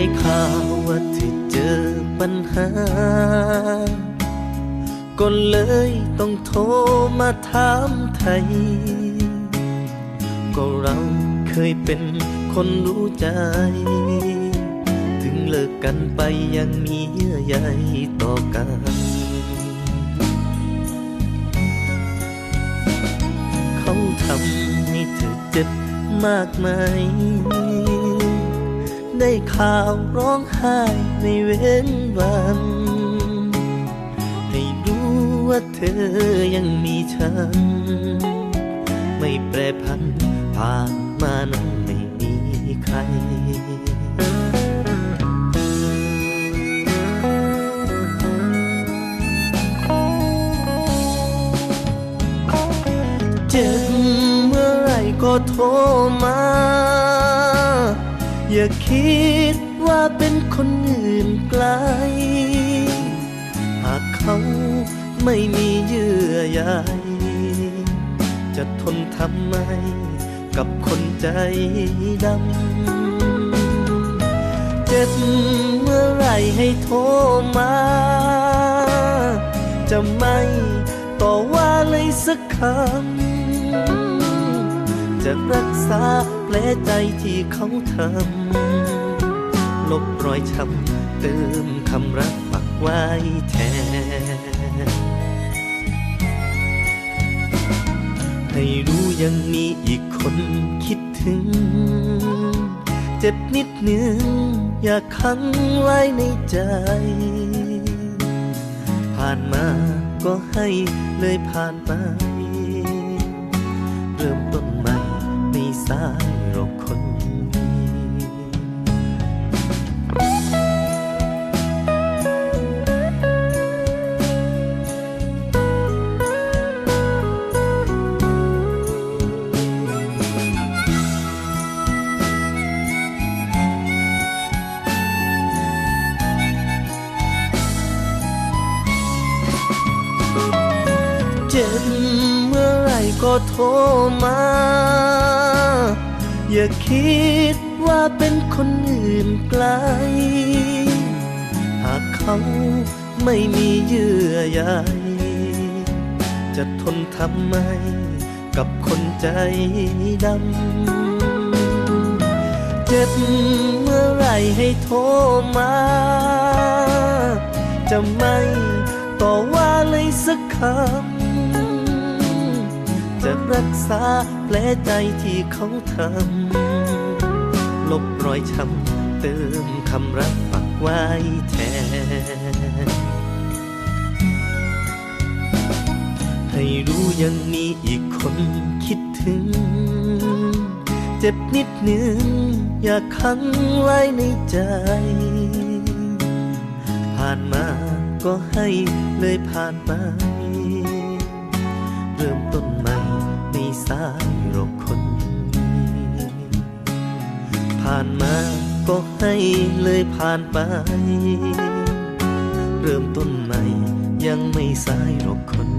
ได้ข่าวว่าที่เจอปัญหา ก็เลยต้องโทรมาถามไทย ก็เราเคยเป็นคนรู้ใจ ถึงเลิกกันไปยังมีเยื่อใยต่อกันเขาทำให้เธอเจ็บมากไหม ได้ข่าวร้องไห้ในเว้นวัน ให้รู้ว่าเธอยังมีฉัน ไม่แปรพันผ่านมานั้นไม่มีใครเจ็บเมื่อไรก็โทรมา อย่าคิดว่าเป็นคนอื่นไกล หากเขาไม่มีเยื่อใยจะทนทำไมกับคนใจดำ เจ็บเมื่อไรให้โทรมา จะไม่ต่อว่าเลยสักคำ จะรักษาแผลใจที่เขาทำ ลบรอยช้ำเติมคำรักปักไว้แทน ให้รู้ยังมีอีกคนคิดถึง เจ็บนิดหนึ่งอยากขังไว้ในใจ ผ่านมาก็ให้เลยผ่านไปเริ่มต้นใหม่ สายหรอกคนเจ็บเมื่อไรก็โทรมา อย่าคิดว่าเป็นคนอื่นไกล หากเขาไม่มีเยื่อใยจะทนทำไมกับคนใจดำ เจ็บเมื่อไรให้โทรมา จะไม่ต่อว่าเลยสักคำ รักษาแผลใจที่เขาทำลบรอยช้ำเติมคำรักปักไว้แทน ให้รู้ยังมีอีกคนคิดถึง เจ็บนิดหนึ่งอยากขังไว้ในใจ ผ่านมาก็ให้เลยผ่านไปเริ่ม สายโรคคนนี้ผ่านมาก็ให้เลยผ่านไป เริ่มต้นใหม่ยังไม่สายหรอกคน